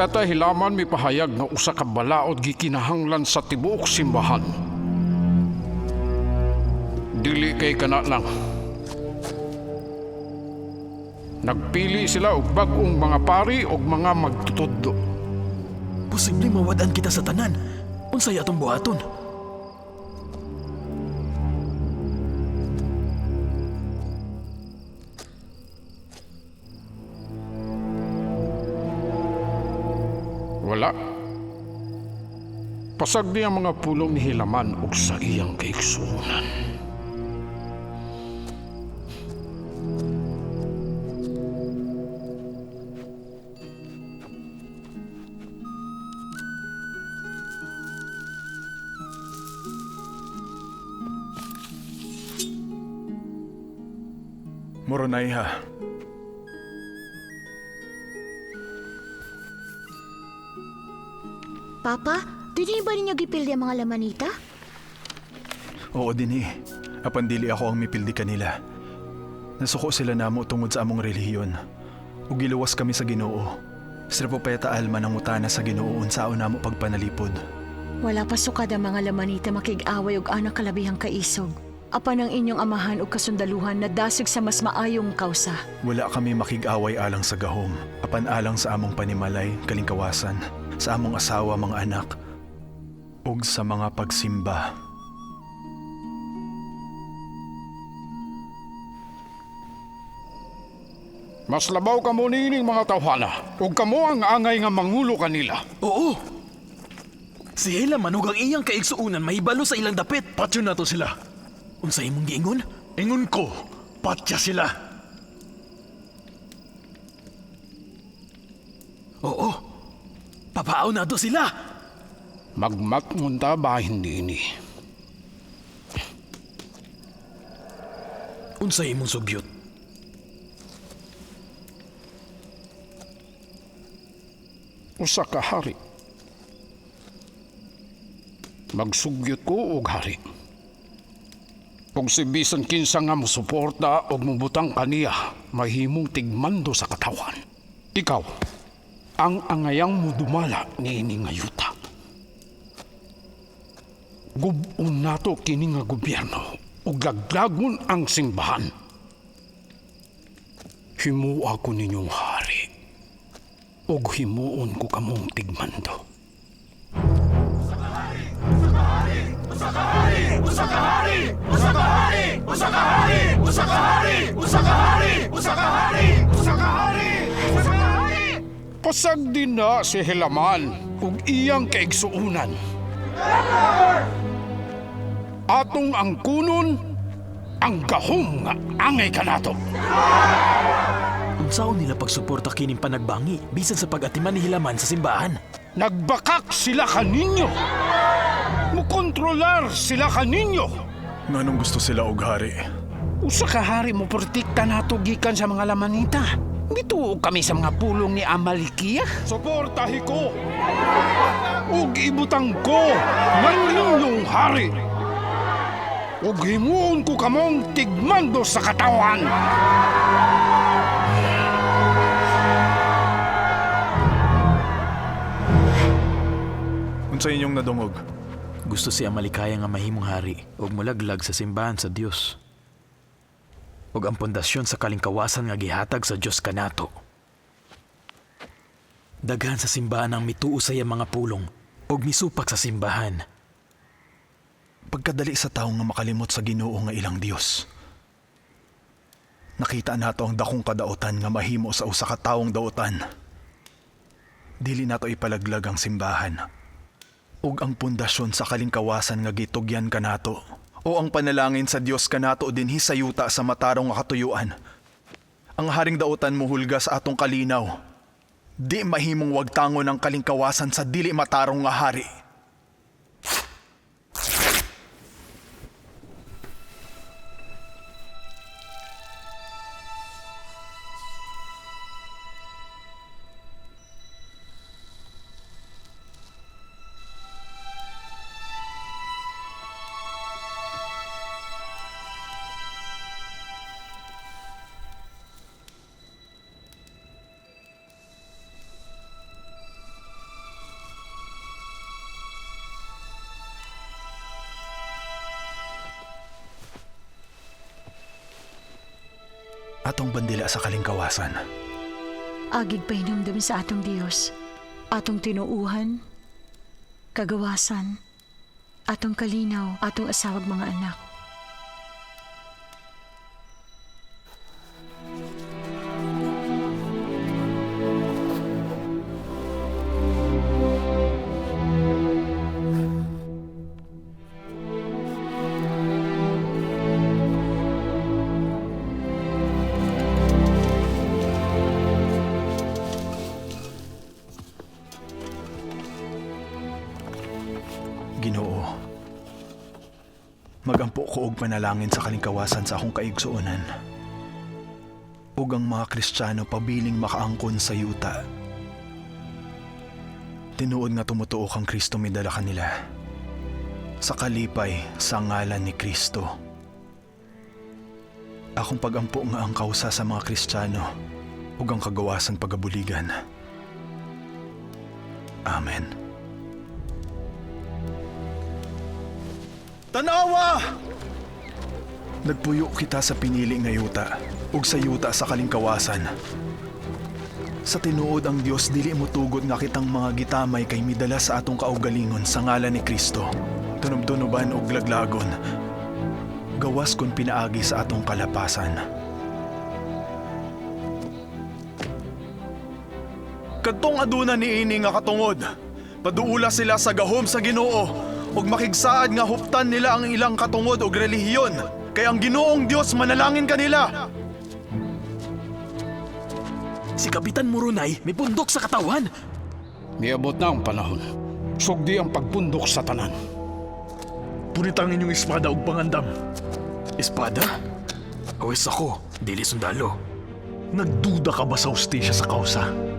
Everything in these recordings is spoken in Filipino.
Propeta Hilaman may pahayag nga usa ka balaod gikinahanglan sa tibuok simbahan. Dili kay kana lang. Nagpili sila og bag-ong mga pari og mga magtutudlo. Posible mawadan kita sa tanan. Unsay atong buhaton? Wala. Pasag niya mga pulong ni Hilaman og sa iyang kaigsuunan. Moronayha, Papa, dili ba ninyo gipildi ang mga lamanita? oo din eh. Apan dili ako ang mipildi kanila. Nasuko sila namo tungod sa among relihiyon. Ug giluwas kami sa Ginoo. Sir Popeta Alma nang utana sa Ginoo unsaon namo pagpanalipod. Wala pa sukad ang mga lamanita makig-away og anak kalabihang kaisog. Apan ang inyong amahan ug kasundaluhan na dasig sa mas maayong kausa. Wala kami makig-away alang sa gahom, apan alang sa among panimalay, kalingkawasan, sa among asawa, mga anak, ug sa mga pagsimba. Mas labaw ka mo nining mga tawhana ug kamo ang angay nga mangulo kanila. Oo. Si Hela manug ang iyang kaigsuunan mahibalo sa ilang dapit. Patyo na to sila. Unsay imong giingon? Ingon ko, patya sila. Oo. Papaaw na to sila. Magmatngunta ba hindi ini? Unsay imong sugyot? Usa ka hari. Magsugyot ko og hari. Kung si bisan kinsa nga mosuporta og mubutang kaniya, mahimong tigmando sa katawan. Ikaw, ang angayang mo dumala ni ini nga yuta. Gubon nato kini nga gobyerno ug laglagon ang simbahan. Himuha ko ninyong hari ug himuon ko kamong tigmando. Pasag din na si Hilaman ug iyang kaigsuunan. Atong ang kunon ang gahom nga angay kanato. Unsaon nila pagsuporta kining panagbangi bisan sa pag-atiman ni Hilaman sa simbahan? Nagbakak sila kaninyo. Mukontrolar sila kaninyo. Nganong gusto sila og hari? Usa ka hari mo protekta nato gikan sa mga lamanita. Bituo kami sa mga pulong ni Amalikia. Suportahi ko. Ug ibutang ko ng inyong hari. Ug himuon ko kamong tigmando sa katawan. Unsa inyong nadungog? Gusto si Amalikaya nga mahimong hari ug mulaglag sa simbahan sa Dios. Ug ang pundasyon sa kalingkawasan nga gihatag sa Dios kanato. Daghan sa simbahan ang mituo sa mga pulong ug misupak sa simbahan. Pagkadali sa taong nga makalimot sa Ginoo nga ilang Dios. Nakita nato ang dakong kadautan nga mahimo sa usa ka taong dautan. Dili nato ipalaglag ang simbahan. Ug ang pundasyon sa kalingkawasan nga gitugyan kanato o ang panalangin sa Dios kanato dinhi sa yuta sa matarong katuyuan. Ang haring dautan muhulga sa atong kalinaw. Di mahimong wagtangon ang kalingkawasan sa dili matarong nga hari. Atong bandila sa kalingkawasan. Agig pahinumdum sa atong Dios, atong tinuuhan, kagawasan, atong kalinaw, atong asawag mga anak. Magampo ko og panalangin sa kalingkawasan sa akong kaigsuonan. Ug ang mga Kristiyano pabiling makaangkon sa yuta. Tinuod nga tumutuo kang Kristo midala kanila. Sa kalipay sa ngalan ni Kristo. Akong pagampo nga ang kausa sa mga Kristiyano ug ang kagawasan pagabuligan. Amen. Tanawa! Nagpuyo kita sa pinili nga yuta, ug sa yuta sa kalingkawasan. Sa tinuod ang Dios dili mo tugod nga kitang mga gitamay kay midala sa atong kaugalingon sa ngalan ni Kristo. Tunub-tunuban ug laglagon. Gawas kon pinaagi sa atong kalapasan. Kadtong aduna ni ini nga katungod. Paduula sila sa gahom sa Ginoo ug makigsaad nga huptan nila ang ilang katungod ug relihiyon. Kay ang Ginoong Dios manalangin kanila. Si Kapitan Murunay may bundok sa katawan. Miabot na ang panahon. Sugdi ang pagpundok sa tanan. Punitang inyong espada ug pangandam. Espada? Awes ako, dili sundalo. Nagduda ka ba sa ustisya sa kausa?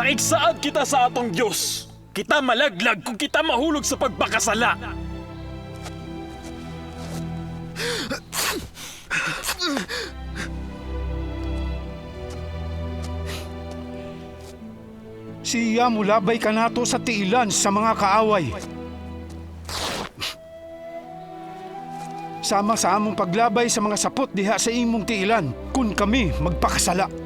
Naigsaad kita sa atong Diyos. Kita malaglag kung kita mahulog sa pagpakasala. Siya mulabay ka nato sa tiilan sa mga kaaway. Sama sa among paglabay sa mga sapot diha sa imong tiilan kun kami magpakasala.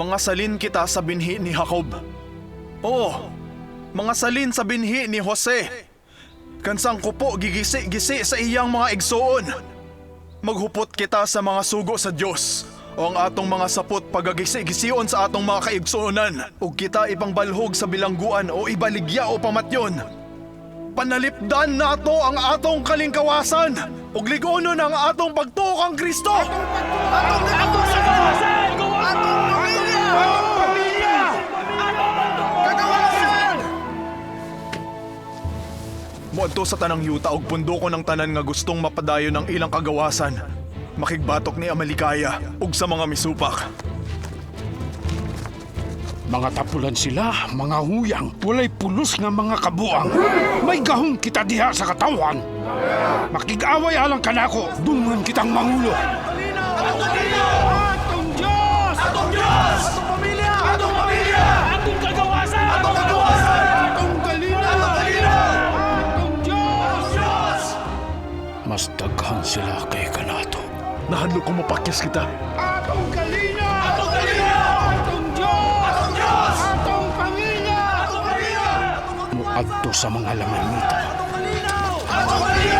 Mga salin kita sa binhi ni Jacob. Oo, mga salin sa binhi ni Jose. Kansang ko po gigisi-gisi sa iyang mga igsoon. Maghupot kita sa mga sugo sa Diyos o ang atong mga sapot pagagisi-gision sa atong mga kaigsuonan ug kita ipangbalhog sa bilangguan o ibaligya o pamatyon. Panalipdan nato ang atong kalingkawasan ug ligonon ang atong pagtuo kang Kristo. Atong atong Moadto sa tanang yuta og pundoko ng tanan nga gustong mapadayon ng ilang kagawasan. Makigbatok ni Amalikaya ug sa mga misupak. Mga tapulan sila, mga huyang, walay pulos nga mga kabuang. May gahong kita diha sa katawan. Makig-away alang kanako, dungan kitang mangulo. Atong Diyos! Atong Diyos! Atong pamilya! Mas daghan sila kay kanato. Nahanlo kong mapakyas kita. Atong kalina! Atong kalina! Atong Diyos! Atong Diyos! Atong pamilya! Atong pamilya! Muadto sa mga lamanita. Atong kalinaw! Atong kalinaw!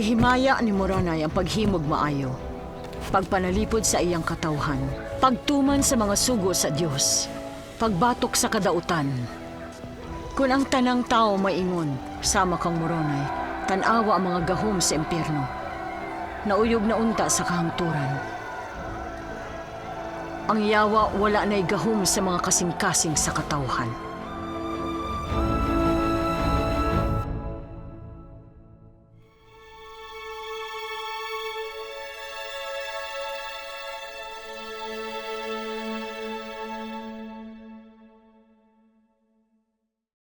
Gihimaya ni Moronay ang paghimog maayo, pagpanalipod sa iyang katawhan, pagtuman sa mga sugo sa Dios, pagbatok sa kadautan. Kung ang tanang tao maingon, sama kang Moronay, tanawa ang mga gahom sa impyerno. Nauyog na unta sa kahangturan. Ang yawa wala na'y gahom sa mga kasing-kasing sa katawhan.